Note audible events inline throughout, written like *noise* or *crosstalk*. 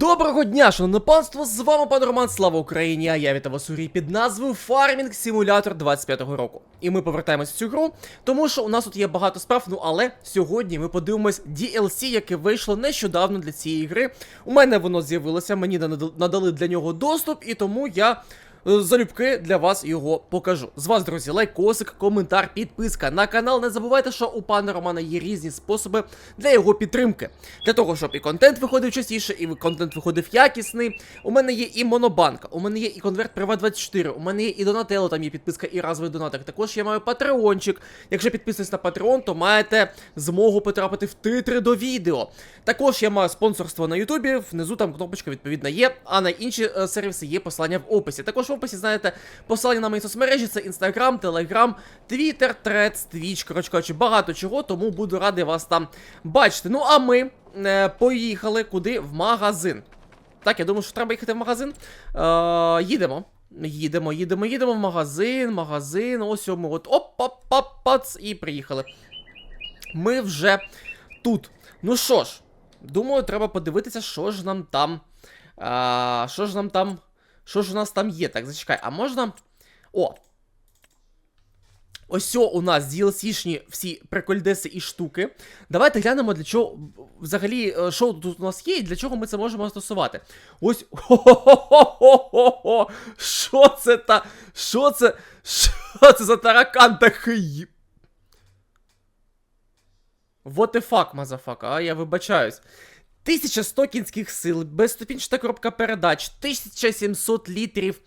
Доброго дня, шановне панство! З вами пан Роман, слава Україні! А я вітаю вас у грі під назвою Farming Simulator 25-го року. І ми повертаємось в цю гру, тому що у нас тут є багато справ. Ну але сьогодні ми подивимось DLC, яке вийшло нещодавно для цієї гри. У мене воно з'явилося, мені над- надали для нього доступ, і тому я. Е, Залюбки для вас його покажу. З вас, друзі, лайкосик, коментар, підписка на канал. Не забувайте, що у пана Романа є різні способи для його підтримки. Для того, щоб і контент виходив частіше, і контент виходив якісний. У мене є і монобанка, у мене є і конверт Privat 24, у мене є і Донателло, там є підписка і разовий донатик. Також я маю патреончик. Якщо підписуєтесь на Patreon, то маєте змогу потрапити в титри до відео. Також я маю спонсорство на Ютубі, внизу там кнопочка відповідна є, а на інші е, сервіси є посилання в описі. Також в описі знаєте посилання на мої соцмережі, це Instagram, Telegram, Twitter, Threads, Twitch, коротше кажучи, багато чого, тому буду радий вас там бачити. Ну а ми е, поїхали куди? В магазин. Так, я думаю, що треба їхати в магазин. Е, їдемо. Їдемо, їдемо, їдемо в магазин, магазин, ось ми от оп оп оп пац і приїхали. Ми вже тут. Ну що ж, думаю, треба подивитися, що ж нам там. А, що ж нам там. Що ж у нас там є? Так, зачекай, а можна. О! Ось у нас DLC-шні всі прикольдеси і штуки. Давайте глянемо, для чого взагалі, е, що тут у нас є, і для чого ми це можемо застосувати. Ось. Хо-хо-хо-хо-хо! Що це та. Що це? Що це за таракан такий? What the fuck, мазафака, а я вибачаюсь. 1100 кінських сил, безступінчата коробка передач, 1700 літрів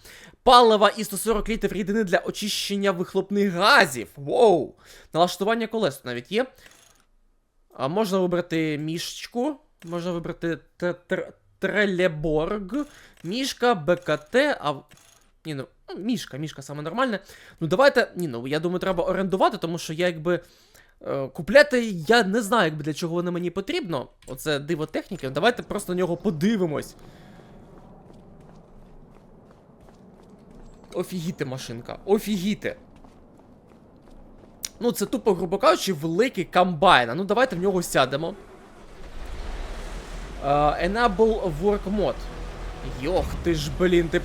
палива і 140 літрів рідини для очищення вихлопних газів. Воу! Налаштування колес навіть є. А можна вибрати мішечку, можна вибрати трелеборг, мішка, БКТ, а. Ні, ну, мішка, мішка саме нормальне. Ну давайте. Ні, ну я думаю, треба орендувати, тому що я якби. Е, Купляти я не знаю, якби для чого воно мені потрібно. Оце диво техніки. Давайте просто на нього подивимось. Офігіти машинка. Офігіти. Ну, це тупо, грубо кажучи, великий комбайн. Ну, давайте в нього сядемо. Е, enable work mode. Йох, ти ж, блін, ти.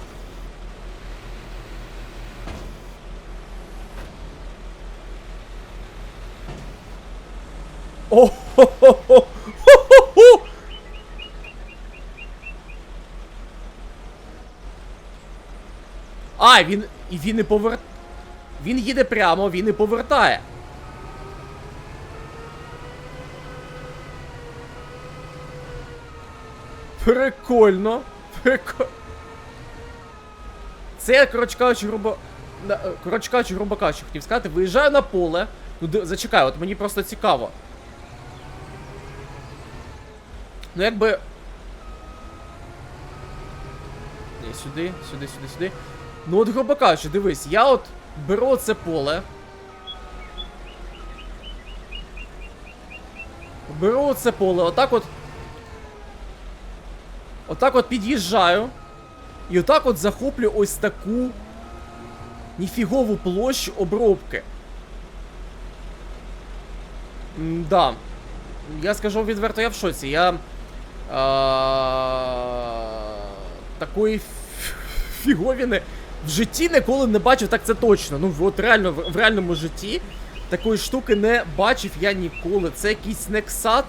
О-хо-хо-хо! А, він. І він не повер... Він їде прямо, він не повертає. Прикольно. Прикольно. Це, коротше кажучи, грубо. Коротше кажучи, грубо кажучи, хотів сказати, виїжджаю на поле. Ну, зачекай, от мені просто цікаво. Ну, якби. Ні, сюди, сюди, сюди, сюди. Ну, от, грубо кажучи, дивись, я от беру це поле. Беру це поле, отак от. Отак от під'їжджаю. І отак от захоплю ось таку ніфігову площу обробки. Да. Я скажу відверто, я в шоці. Я. Такої фіговіни в житті ніколи не бачив, так це точно. Ну, от реально, в, в реальному житті такої штуки не бачив я ніколи. Це якийсь нексат.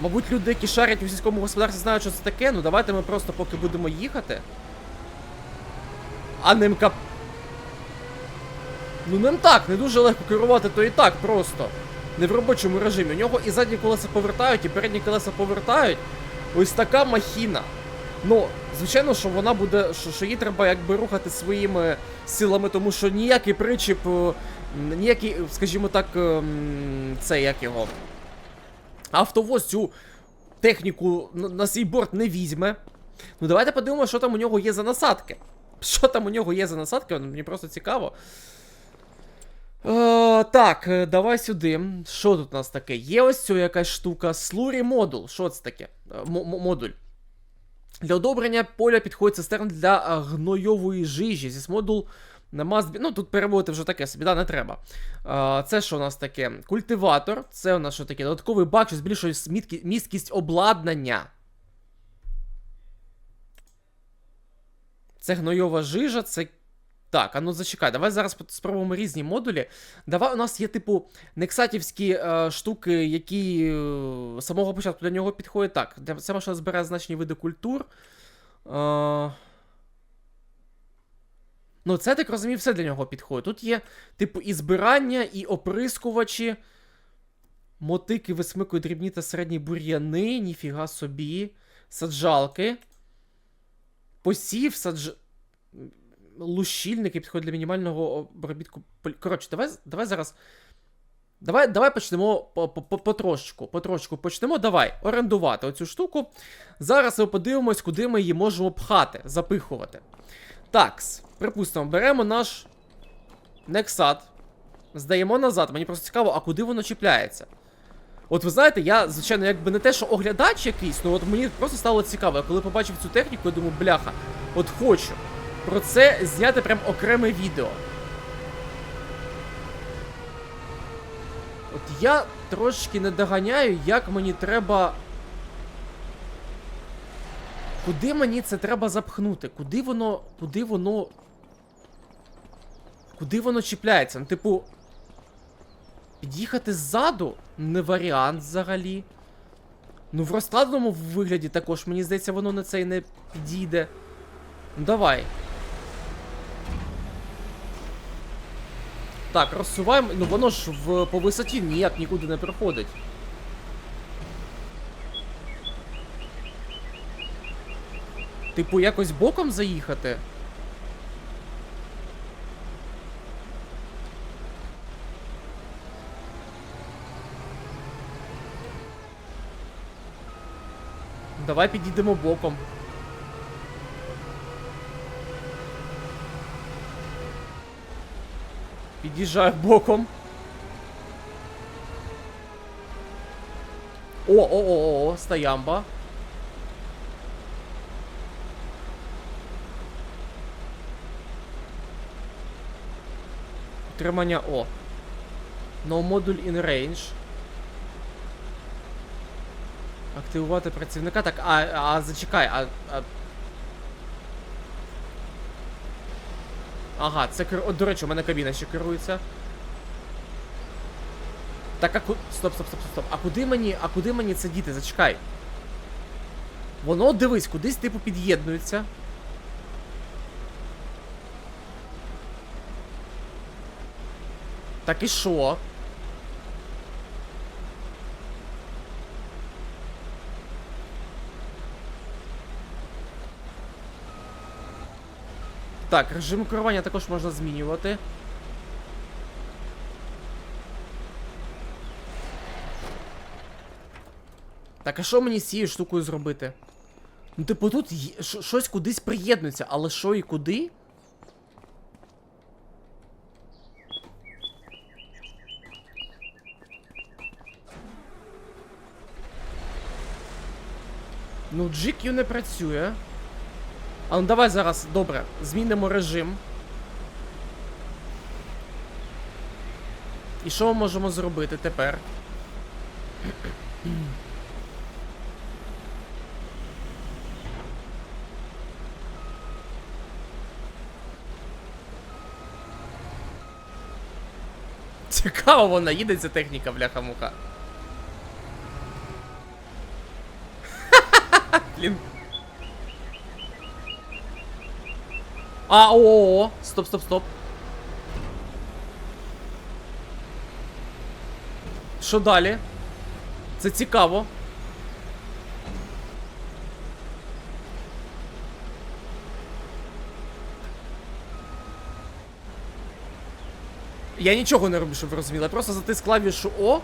Мабуть, люди, які шарять у сільському господарстві, знають, що це таке. Ну давайте ми просто поки будемо їхати. А ним кап. Ну ним так, не дуже легко керувати, то і так просто. Не в робочому режимі. У нього і задні колеса повертають, і передні колеса повертають. Ось така махіна. Ну, звичайно, що вона буде. Що, що їй треба якби рухати своїми силами, тому що ніякий причіп, е, ніякий, скажімо так, ем, це як його. Автовоз цю техніку на свій борт не візьме. Ну давайте подивимося, що там у нього є за насадки. Що там у нього є за насадки, мені просто цікаво. Е, так, е, давай сюди. Що тут у нас таке? Є ось ця якась штука. Слурі модул. Що це таке? Е, модуль. Для одобрення поля підходить цистерн для гнойової жижі. Зі модул Must. Ну, тут переводити вже таке собі, да, не треба. Це що у нас таке? Культиватор. Це у нас що таке? Додатковий бак, що збільшує місткість обладнання. Це гнойова жижа, це так, а ну зачекай, давай зараз спробуємо різні модулі. Давай у нас є, типу, нексатівські е, штуки, які е, з самого початку для нього підходять. Так, ця машина збирає значні види культур. Е, ну, це так розумію, все для нього підходить. Тут є, типу, і збирання, і оприскувачі. Мотики висмикують дрібні та середні бур'яни, ніфіга собі. Саджалки. Посів, садж... Лущільники підходять для мінімального обробітку. Коротше, давай, давай зараз. Давай, давай почнемо по- по- по- потрошечку. Потрошечку почнемо. Давай орендувати оцю штуку. Зараз ми подивимось, куди ми її можемо пхати, запихувати. Такс, припустимо, беремо наш Нексат. Здаємо назад. Мені просто цікаво, а куди воно чіпляється? От ви знаєте, я, звичайно, якби не те, що оглядач якийсь, ну от мені просто стало цікаво. Я коли побачив цю техніку, я думаю, бляха, от хочу про це зняти прям окреме відео. От я трошки не доганяю, як мені треба. Куди мені це треба запхнути? Куди воно. Куди воно. Куди воно чіпляється? Ну, типу. Під'їхати ззаду не варіант взагалі. Ну, в розкладеному вигляді також, мені здається, воно на цей не підійде. Ну, давай. Так, розсуваємо. Ну воно ж в, по висоті ніяк нікуди не проходить. Типу, якось боком заїхати? Давай підійдемо боком. Під'їжджаю боком. О, о, о, о, стоямба. Утримання О. No module in range. Активувати працівника. Так, а, а зачекай, а. а... Ага, це кер... От, до речі, у мене кабіна ще керується. Так, а ку... Стоп, стоп, стоп, стоп. А куди мені. А куди мені це діти? Зачекай. Воно, дивись, кудись, типу, під'єднується. Так і що? Так, режим керування також можна змінювати. Так, а що мені з цією штукою зробити? Ну, типу, тут щось кудись приєднується, але що і куди? Ну, GQ не працює. А ну давай зараз, добре, змінимо режим. І що ми можемо зробити тепер? Цікаво вона їде ця техніка, бляха-муха. *laughs* Блін. А, о, о, о, стоп, стоп, стоп. Що далі? Це цікаво. Я нічого не роблю, щоб ви розуміли. Я просто затиск клавішу О.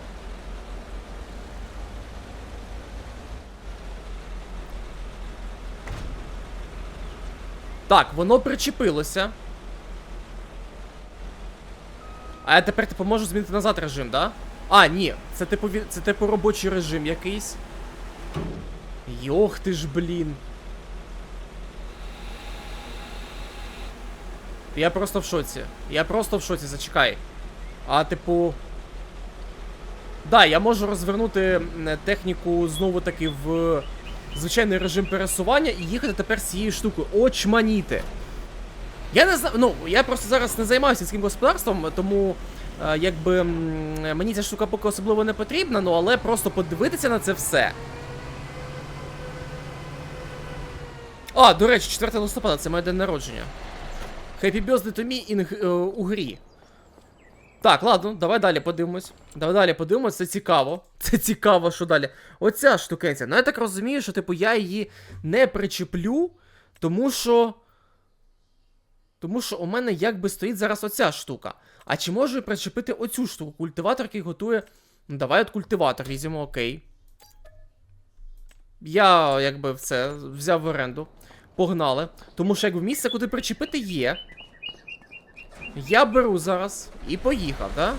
Так, воно причепилося. А я тепер типу можу змінити назад режим, да? А, ні, це типу це типу робочий режим якийсь. Йох ти ж, блін. Я просто в шоці. Я просто в шоці, зачекай. А, типу. Да, я можу розвернути техніку знову таки в звичайний режим пересування і їхати тепер з цією штукою. Очманіти. Я не знаю, ну я просто зараз не займаюся сільським господарством, тому е, якби мені ця штука поки особливо не потрібна, ну але просто подивитися на це все. А, до речі, 4 листопада, це моє день народження. Happy birthday to me in, е, у грі. Так, ладно, давай далі подивимось. Давай далі подивимось, це цікаво. *laughs* Це цікаво, що далі. Оця штукенця. Ну я так розумію, що типу я її не причеплю, тому що. Тому що у мене якби стоїть зараз оця штука. А чи можу причепити оцю штуку? Культиватор, який готує. Ну, давай от культиватор візьмемо, окей. Я якби це взяв в оренду. Погнали. Тому що якби місце, куди причепити є. Я беру зараз і поїхав, да?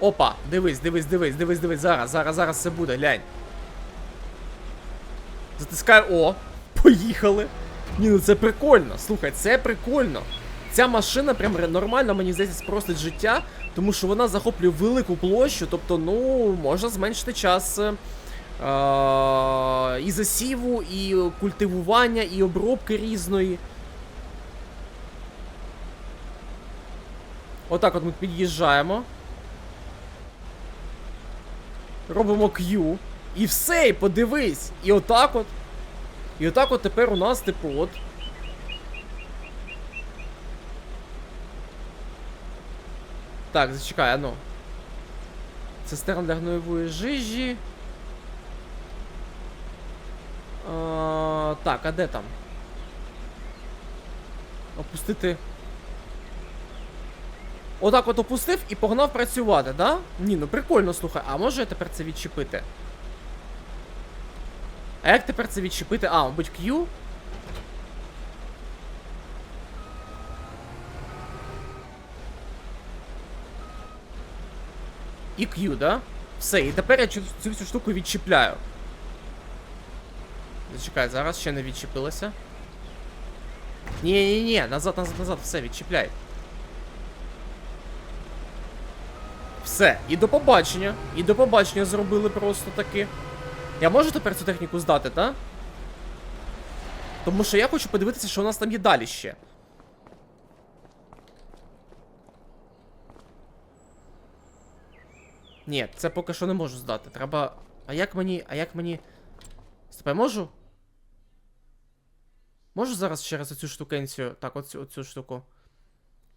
Опа, дивись, дивись, дивись, дивись, дивись. Зараз, зараз, зараз все буде, глянь. Затискаю. О! Поїхали! Ні, ну це прикольно. Слухай, це прикольно. Ця машина прям нормально, мені здається, спростить життя, тому що вона захоплює велику площу, тобто, ну, можна зменшити час. Е, і засіву, і культивування, і обробки різної. Отак от ми під'їжджаємо. Робимо Q. І все, і подивись. І отак от. І отак от тепер у нас, типу, от. Так, зачекай, ну. Цистерна для гноєвої жижі. Так, а де там? Опустити. Отак от опустив і погнав працювати, да? Ні, ну прикольно, слухай. А може я тепер це відчепити? А як тепер це відчепити? А, мабуть, Q? І Q, да? Все, і тепер я цю всю штуку відчіпляю. Зачекай, зараз ще не відчепилося. ні ні назад, назад, назад, все, відчіпляй. Все, і до побачення. І до побачення зробили просто таки. Я можу тепер цю техніку здати, так? Тому що я хочу подивитися, що у нас там є далі ще. Ні, це поки що не можу здати. Треба. А як мені. А як мені. Стоп, я можу? Можу зараз через оцю штукенцію. Так, оцю, оцю штуку.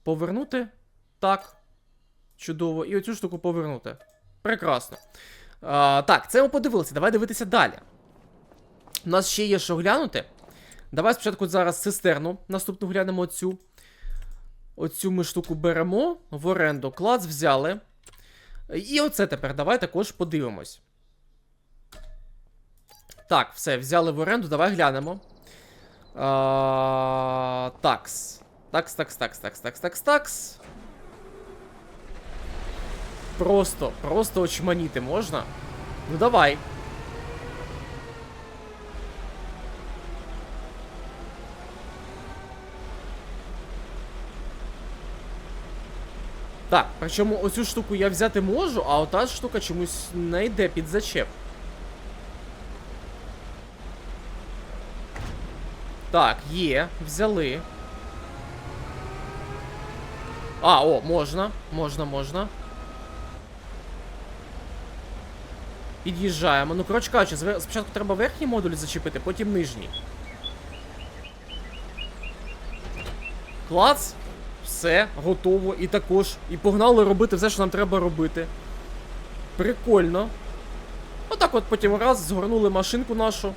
Повернути? Так. Чудово. І оцю штуку повернути. Прекрасно. А, так, це ми подивилися. Давай дивитися далі. У нас ще є що глянути. Давай спочатку зараз цистерну. Наступну глянемо оцю. Оцю ми штуку беремо в оренду. Клац взяли. І оце тепер давай також подивимось. Так, все, взяли в оренду, давай глянемо. А, такс. Такс, такс, такс, такс, такс, такс, такс. Просто, просто очманіти можна? Ну давай. Так, причому оцю штуку я взяти можу, а ота штука чомусь не йде під зачеп. Так, є, взяли. А, о, можна, можна, можна. Під'їжджаємо. Ну, коротше кажучи, спочатку треба верхній модуль зачепити, потім нижній. Клац. Все, готово. І також. І погнали робити все, що нам треба робити. Прикольно. Отак от потім раз згорнули машинку нашу.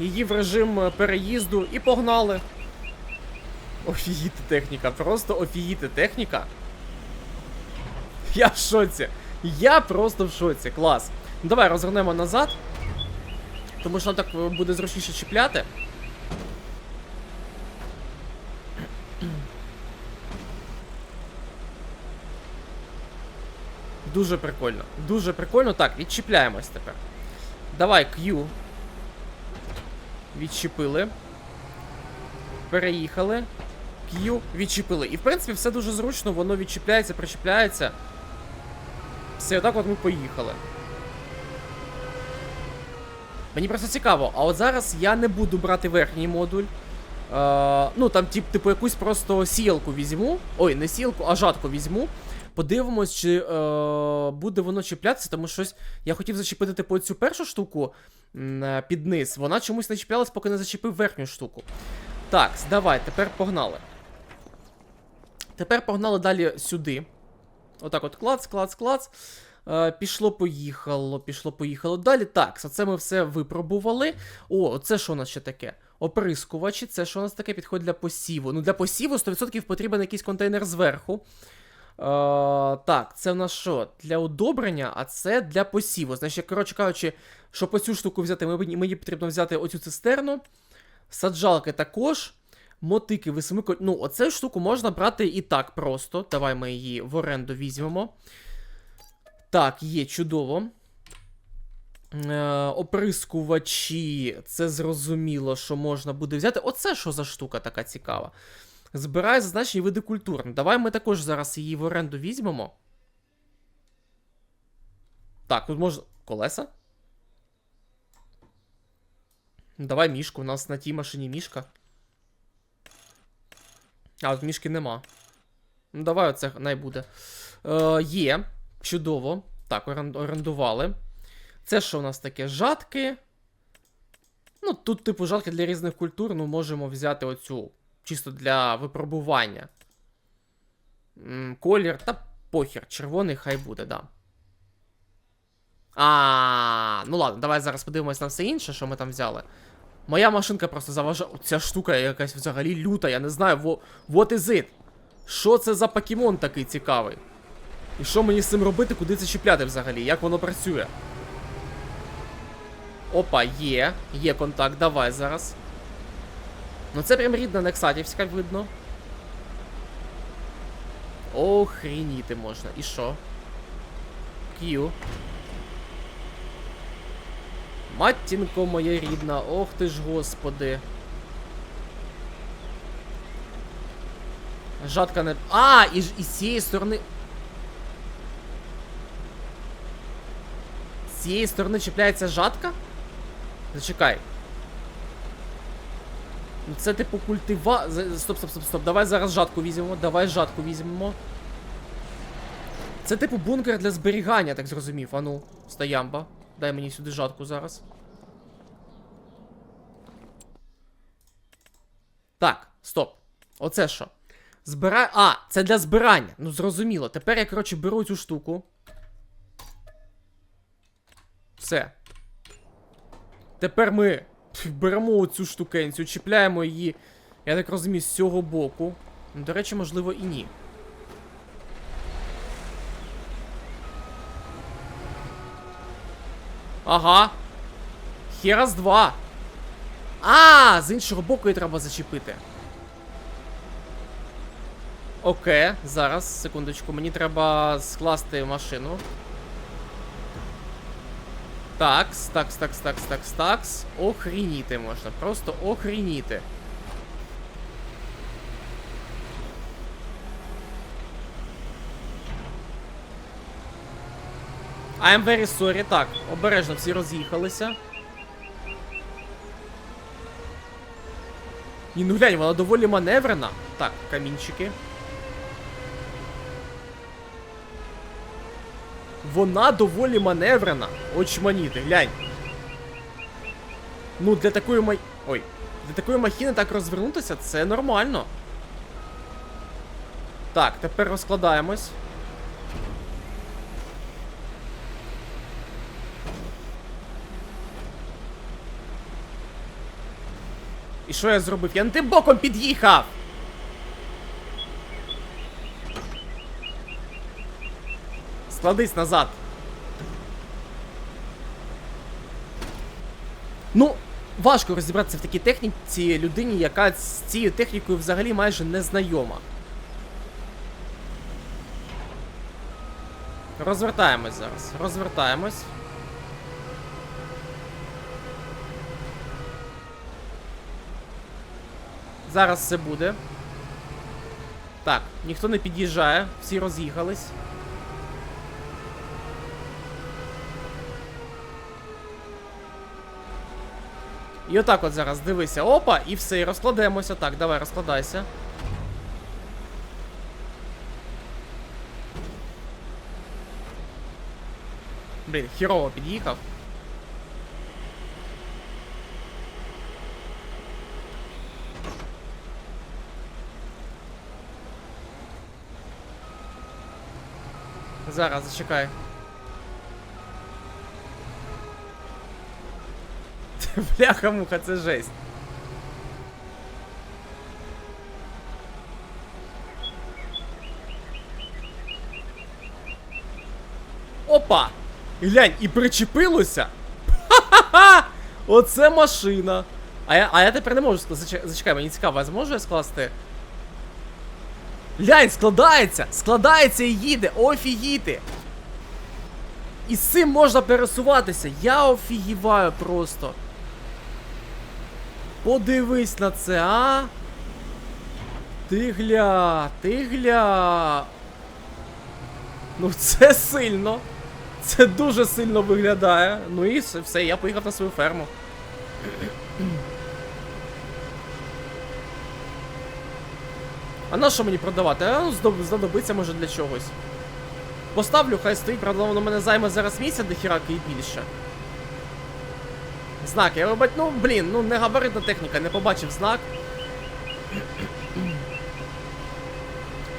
Її в режим е, переїзду і погнали. Офігіти техніка, просто офігіти техніка. Я в шоці. Я просто в шоці. Клас. Ну давай розгорнемо назад. Тому що нам так е, буде зручніше чіпляти. Дуже прикольно. Дуже прикольно. Так, відчіпляємось тепер. Давай, Q. Відчепили. Переїхали. Q, відчепили. І в принципі все дуже зручно, воно відчіпляється, причіпляється. Все, отак от ми поїхали. Мені просто цікаво, а от зараз я не буду брати верхній модуль. Е, ну, там, тип, типу, якусь просто сіялку візьму. Ой, не сіялку, а жатку візьму. Подивимось, чи е, буде воно чіплятися, тому щось. Я хотів зачепити, типу, цю першу штуку е, під низ. Вона чомусь не чіплялась, поки не зачепив верхню штуку. Так, давай, тепер погнали. Тепер погнали далі сюди. Отак от клац, клац, клац. Е, пішло, поїхало, пішло, поїхало. Далі так, це ми все випробували. О, це що у нас ще таке? Оприскувачі, це що у нас таке підходить для посіву. Ну, для посіву 100% потрібен якийсь контейнер зверху. Е, так, це в нас що? Для удобрення, а це для посіву. Значить, коротше кажучи, щоб оцю штуку взяти, мені, потрібно взяти оцю цистерну. Саджалки також. Мотики, висимико. Ну, оцю штуку можна брати і так просто. Давай ми її в оренду візьмемо. Так, є чудово. Е, оприскувачі, це зрозуміло, що можна буде взяти. Оце що за штука така цікава. Збирає зазначені види культур. Давай ми також зараз її в оренду візьмемо. Так, тут можна. Колеса? Давай мішку, у нас на тій машині мішка. А, от мішки нема. Ну, давай оце най буде. Е, є. Чудово. Так, орендували. Це що у нас таке? Жатки. Ну, тут, типу, жатки для різних культур, ну, можемо взяти оцю. Чисто для випробування. Колір, та похер, червоний хай буде, да. А, ну ладно, давай зараз подивимось на все інше, що ми там взяли. Моя машинка просто заважає. Ця штука якась взагалі люта, я не знаю. What is it? Що це за покемон такий цікавий? І що мені з цим робити, куди це чіпляти взагалі? Як воно працює? Опа, є. Є контакт, давай зараз. Ну це прям рідна Нексатівська видно. Охрініти можна. І що? К'ю. Матінко моя рідна, ох ти ж господи. Жатка не. А, і, і з цієї сторони. З цієї сторони чіпляється жатка? Зачекай. Це типу культива. Стоп, стоп, стоп, стоп. Давай зараз жатку візьмемо. Давай жатку візьмемо. Це типу бункер для зберігання, так зрозумів. Ану, стоямба. Дай мені сюди жатку зараз. Так, стоп. Оце що? Збирай. А, це для збирання. Ну зрозуміло. Тепер я, коротше, беру цю штуку. Все. Тепер ми беремо оцю штукенцю, чіпляємо її, я так розумію, з цього боку. Ну, До речі, можливо, і ні. Ага. Херас 2. А, з іншого боку її треба зачепити. Окей, зараз, секундочку, мені треба скласти машину. Такс, такс, такс, такс, такс, такс. Охрініти можна. Просто охрініти. I am very sorry. Так, обережно всі роз'їхалися. Ні, ну глянь, вона доволі маневрена. Так, камінчики. Вона доволі маневрена. Очманіти, глянь. Ну, для такої май... Ой. Для такої махіни так розвернутися, це нормально. Так, тепер розкладаємось. І що я зробив? Я не тим боком під'їхав! Складись назад. Ну, важко розібратися в такій техніці людині, яка з цією технікою взагалі майже не знайома. Розвертаємось зараз. Розвертаємось. Зараз все буде. Так, ніхто не під'їжджає, всі роз'їхались. І отак от зараз дивися, опа, і все, і розкладемося. Так, давай, розкладайся. Блін, хірово під'їхав. Зараз, зачекай. *laughs* Бляха-муха, це жесть. Опа! Глянь, і причепилося. Ха-ха-ха! Оце машина. А я, а я тепер не можу скласти. Зачекай, мені цікаво, а зможу скласти? Глянь, складається! Складається і їде! Офігіти! І з цим можна пересуватися. Я офігіваю просто. Подивись на це, а? Ти гля, ти гля. Ну це сильно. Це дуже сильно виглядає. Ну і все, я поїхав на свою ферму. А на що мені продавати? А ну знадобиться може для чогось. Поставлю, хай стоїть, правда, воно мене займе зараз місця до хіраки і більше. Знак, я вибач... Ну, блін, ну не габаритна техніка, не побачив знак.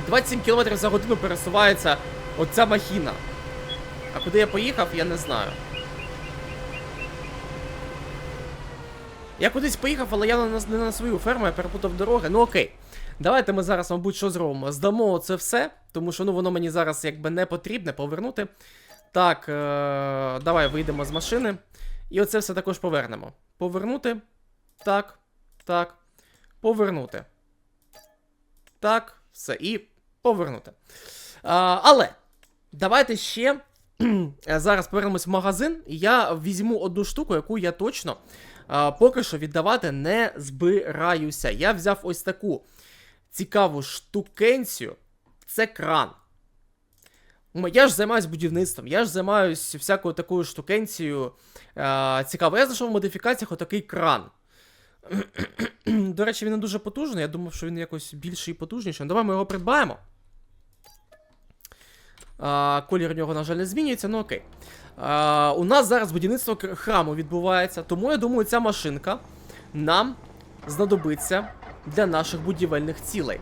27 км за годину пересувається оця махіна. А куди я поїхав, я не знаю. Я кудись поїхав, але я не на свою ферму, я перепутав дороги. Ну окей. Давайте ми зараз, мабуть, що зробимо? Здамо це все, тому що ну воно мені зараз якби не потрібне повернути. Так, е- давай вийдемо з машини. І оце все також повернемо. Повернути. Так. Так. Повернути. Так, все. І повернути. А, але давайте ще *clears throat* зараз повернемось в магазин. І я візьму одну штуку, яку я точно а, поки що віддавати не збираюся. Я взяв ось таку цікаву штукенцію. Це кран. Я ж займаюсь будівництвом, я ж займаюсь всякою такою штукенцією. Е, цікаво, я знайшов в модифікаціях отакий кран. До речі, він не дуже потужний. Я думав, що він якось більший і потужніший. Ну, Давай ми його придбаємо. А, колір у нього, на жаль, не змінюється, ну окей. А, у нас зараз будівництво храму відбувається, тому я думаю, ця машинка нам знадобиться для наших будівельних цілей.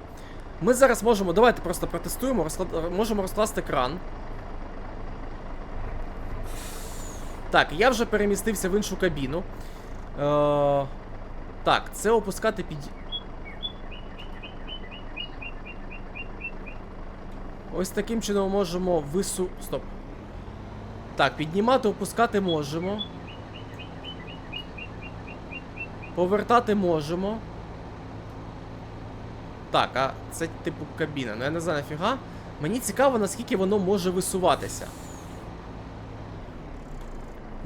Ми зараз можемо. Давайте просто протестуємо, розклад... можемо розкласти кран. Так, я вже перемістився в іншу кабіну. Е... Так, це опускати під. Ось таким чином можемо вису. Стоп. Так, піднімати, опускати можемо. Повертати можемо. Так, а це типу кабіна. Ну я не знаю нафіга. Мені цікаво, наскільки воно може висуватися.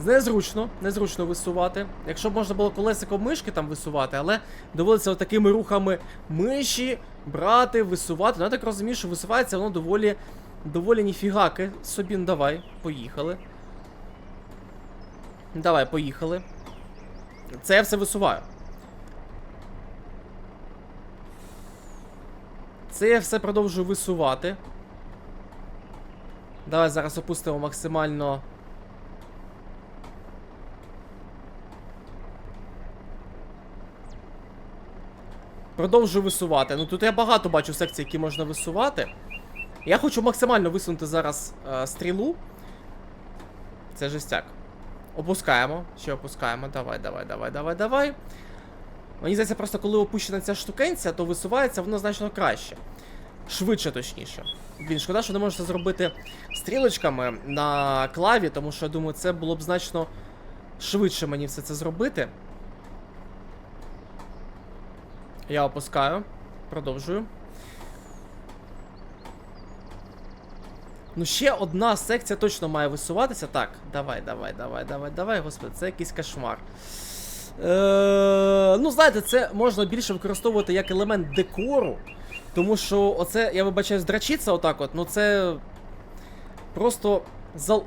Незручно, незручно висувати. Якщо б можна було колесиком мишки там висувати, але доводиться отакими рухами миші брати, висувати. Ну я так розумію, що висувається воно доволі. Доволі ніфігаки. Собі, ну давай, поїхали. Давай, поїхали. Це я все висуваю. Це я все продовжую висувати. Давай зараз опустимо максимально. Продовжую висувати. Ну тут я багато бачу секцій, які можна висувати. Я хочу максимально висунути зараз е, стрілу. Це жестяк. Опускаємо. Ще опускаємо. Давай, давай, давай, давай, давай. Мені здається, просто коли опущена ця штукенція, то висувається воно значно краще. Швидше, точніше. Блін, шкода, що не можу це зробити стрілочками на клаві, тому що я думаю, це було б значно швидше мені все це зробити. Я опускаю. Продовжую. Ну, ще одна секція точно має висуватися. Так, давай, давай, давай, давай, давай, господи, це якийсь кошмар. Е, ну, знаєте, це можна більше використовувати як елемент декору. Тому що оце, я вибачаю, здрачиться отак от, ну це. Просто зал.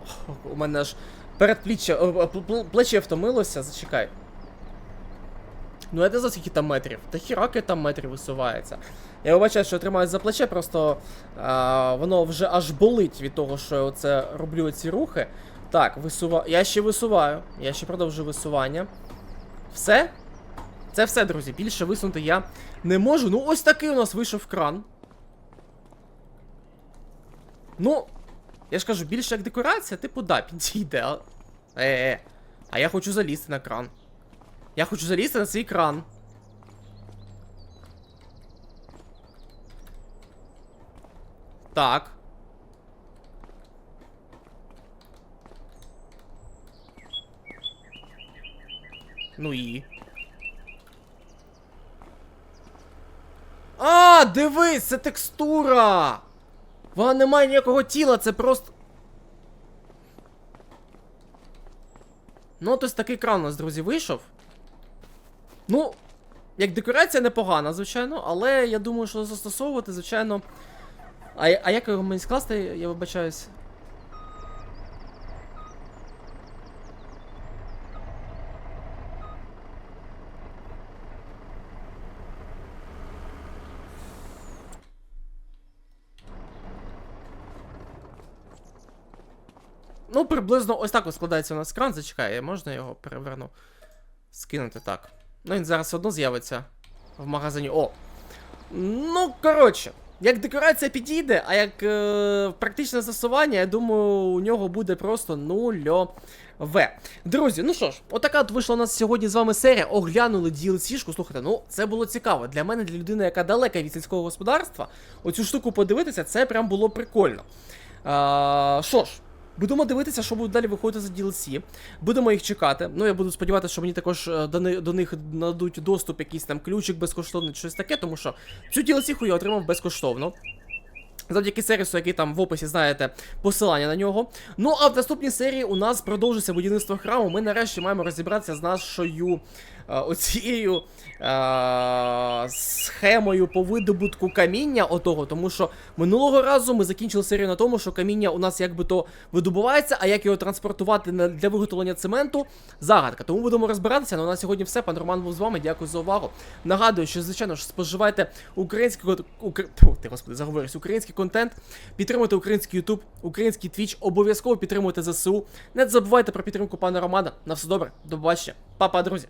У мене аж передпліччя. пл- пл- Плече втомилося, зачекай. Ну, я не знаю, скільки там метрів. Та хіраки там метрів висувається. Я вибачаю, що тримаю за плече, просто а, воно вже аж болить від того, що я оце роблю ці рухи. Так, висува... Я ще висуваю. Я ще продовжую висування. Все? Це все, друзі. Більше висунути я не можу. Ну, ось такий у нас вийшов кран. Ну, я ж кажу, більше як декорація, типу, да, підійде. а- Е-е. А я хочу залізти на кран. Я хочу залізти на цей кран. Так. Ну і. А, дивись, це текстура! Вона не має ніякого тіла, це просто. Ну, ось такий кран у нас, друзі, вийшов. Ну, як декорація непогана, звичайно, але я думаю, що застосовувати, звичайно. А, а як його мені скласти, я вибачаюсь. Ну, приблизно ось так ось складається у нас кран. Зачекай, можна його переверну? Скинути так. Ну, він зараз одно з'явиться в магазині. О! Ну, коротше, як декорація підійде, а як е, практичне застосування, я думаю, у нього буде просто нульове. Друзі, ну що ж, отака от вийшла у нас сьогодні з вами серія. Оглянули DLC-шку. Слухайте, ну це було цікаво. Для мене, для людини, яка далека від сільського господарства, оцю штуку подивитися, це прям було прикольно. Що ж. Будемо дивитися, що буде далі виходити за DLC. Будемо їх чекати. Ну, я буду сподіватися, що мені також е, до, ни- до них нададуть доступ, якийсь там ключик безкоштовний, щось таке, тому що цю DLC я отримав безкоштовно. Завдяки сервісу, який там в описі знаєте, посилання на нього. Ну а в наступній серії у нас продовжиться будівництво храму. Ми нарешті маємо розібратися з нашою оцією е, схемою по видобутку каміння отого, тому що минулого разу ми закінчили серію на тому, що каміння у нас якби то видобувається, а як його транспортувати для виготовлення цементу загадка. Тому будемо розбиратися. Ну, на сьогодні все. Пан Роман був з вами. Дякую за увагу. Нагадую, що звичайно ж споживайте український укр... Ти господи, заговорюсь, український контент, підтримуйте український YouTube, український Twitch, обов'язково підтримуйте ЗСУ. Не забувайте про підтримку пана Романа. На все добре, до побачення. Па-па, друзі.